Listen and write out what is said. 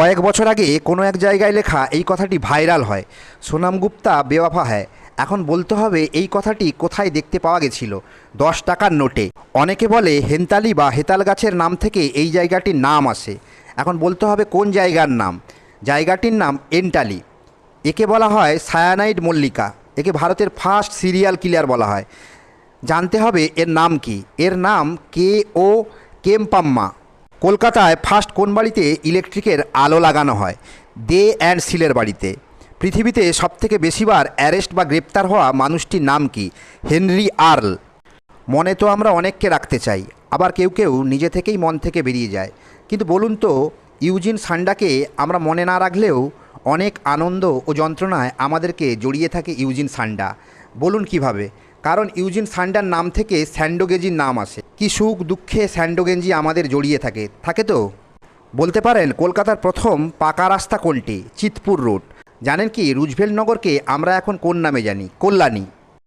কয়েক বছর আগে কোনো এক জায়গায় লেখা এই কথাটি ভাইরাল হয়। সোনাম গুপ্তা বেওয়াফা হ্যায় এখন বলতে হবে এই কথাটি কোথায় দেখতে পাওয়া গেছিল। দশ টাকার নোটে। অনেকে বলে হেন্তালি বা হেতাল গাছের নাম থেকে এই জায়গাটির নাম আসে। এখন বলতে হবে কোন জায়গার নাম। জায়গাটির নাম এন্টালি। একে বলা হয় সায়ানাইড মল্লিকা। একে ভারতের ফার্স্ট সিরিয়াল কিলার বলা হয়। জানতে হবে এর নাম কি। এর নাম কে ও কেমপাম্মা। কলকাতায় ফার্স্ট কোন বাড়িতে ইলেকট্রিকের আলো লাগানো হয়? দে অ্যান্ড সিলের বাড়িতে। পৃথিবীতে সবথেকে বেশিবার অ্যারেস্ট বা গ্রেপ্তার হওয়া মানুষটির নাম কি? Henry Earl. মনে তো আমরা অনেককে রাখতে চাই, আবার কেউ কেউ নিজে থেকেই মন থেকে বেরিয়ে যায়। কিন্তু বলুন তো, ইউজিন সান্ডাকে আমরা মনে না রাখলেও অনেক আনন্দ ও যন্ত্রণায় আমাদেরকে জড়িয়ে থাকে ইউজিন সান্ডা। বলুন কীভাবে? কারণ ইউজিন সান্ডার নাম থেকে স্যান্ডোগেঞ্জির নাম আসে। কি সুখ দুঃখে স্যান্ডোগেঞ্জি আমাদের জড়িয়ে থাকে থাকে তো? বলতে পারেন কলকাতার প্রথম পাকা রাস্তা কোনটি? চিতপুর রোড। জানেন কি রুজভেল নগরকে আমরা এখন কোন নামে জানি? কল্যাণী।